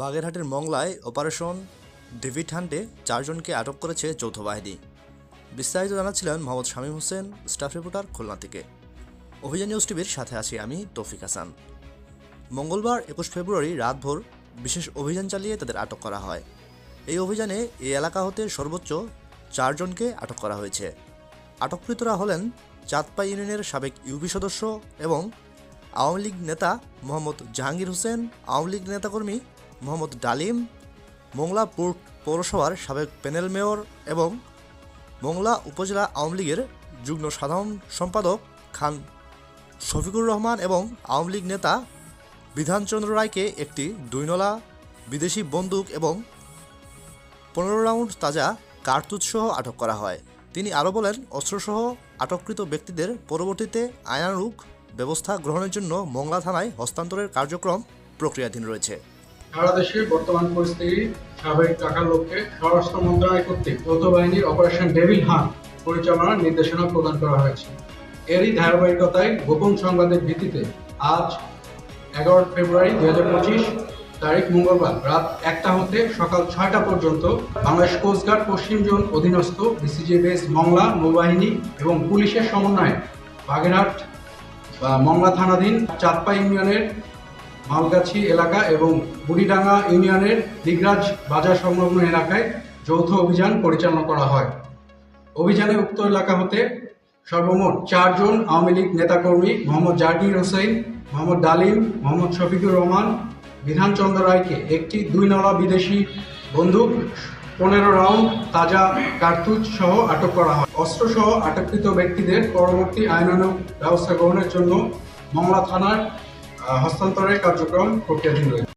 বাগেরহাটের মংলায় operation David হান্টে চারজনকে আটক করেছে যৌথ বাহিনী। বিস্তারিত জানাচ্ছিলেন মোহাম্মদ শামীম হোসেন, স্টাফ রিপোর্টার খুলনা থেকে। অভিযান নিউজ টিভির সাথে আছি আমি তৌফিক হাসান। মঙ্গলবার একুশ ফেব্রুয়ারি রাতভর বিশেষ অভিযান চালিয়ে তাদের আটক করা হয়। এই অভিযানে এই এলাকা হতে সর্বোচ্চ চারজনকে আটক করা হয়েছে। আটককৃতরা হলেন চাঁদপা ইউনিয়নের সাবেক ইউপি সদস্য এবং আওয়ামী লীগ নেতা মোহাম্মদ জাহাঙ্গীর হোসেন, আওয়ামী লীগ নেতাকর্মী মোহাম্মদ ডালিম, মোংলা পৌর পৌরসভার সাবেক প্যানেল মেয়র এবং মোংলা উপজেলা আওয়ামী লীগের যুগ্ম সাধারণ সম্পাদক খান শফিকুর রহমান এবং আওয়ামী লীগ নেতা বিধানচন্দ্র রায়কে একটি দুইনলা বিদেশি বন্দুক এবং পনেরো রাউন্ড তাজা কার্তুজসহ আটক করা হয়। তিনি আরও বলেন, অস্ত্রসহ আটককৃত ব্যক্তিদের পরবর্তীতে আইনানুগ ব্যবস্থা গ্রহণের জন্য মংলা থানায় হস্তান্তরের কার্যক্রম প্রক্রিয়াধীন রয়েছে। সারা দেশের বর্তমান পরিস্থিতি, স্বাভাবিক রাখার লক্ষ্যে স্বরাষ্ট্র মন্ত্রণালয় কর্তৃক যৌথ বাহিনীর অপারেশন ডেভিল হান পরিচালনার নির্দেশনা প্রদান করা হয়েছে। এরই ধারাবাহিকতায় গোপন সংবাদের ভিত্তিতে আজ এগারো ফেব্রুয়ারি দুই হাজার পঁচিশ তারিখ মঙ্গলবার রাত একটা হতে সকাল ছয়টা পর্যন্ত বাংলাদেশ কোস্টগার্ড পশ্চিম জোন অধীনস্থ বিসিজি বেস মংলা নৌবাহিনী এবং পুলিশের সমন্বয়ে বাগেরহাট মংলা থানাধীন চাঁদপা ইউনিয়নের মালগাছি এলাকা এবং বুড়িডাঙ্গা ইউনিয়নের দিগরাজ বাজার সংলগ্ন এলাকায় যৌথ অভিযান পরিচালনা করা হয়। অভিযানে উক্ত এলাকা হতে সর্বমোট চারজন আওয়ামী লীগ নেতাকর্মী মোহাম্মদ জাহাঙ্গীর হোসেন, মোহাম্মদ ডালিম, মোহাম্মদ শফিকুর রহমান, বিধানচন্দ্র রায়কে একটি দুই নলা বিদেশি বন্দুক, পনেরো রাউন্ড তাজা কার্তুজ সহ আটক করা হয়। অস্ত্র সহ আটককৃত ব্যক্তিদের পরবর্তী আইনানুগ ব্যবস্থা গ্রহণের জন্য মংলা থানার হস্তান্তরের কার্যক্রম প্রক্রিয়াধীন রয়েছে।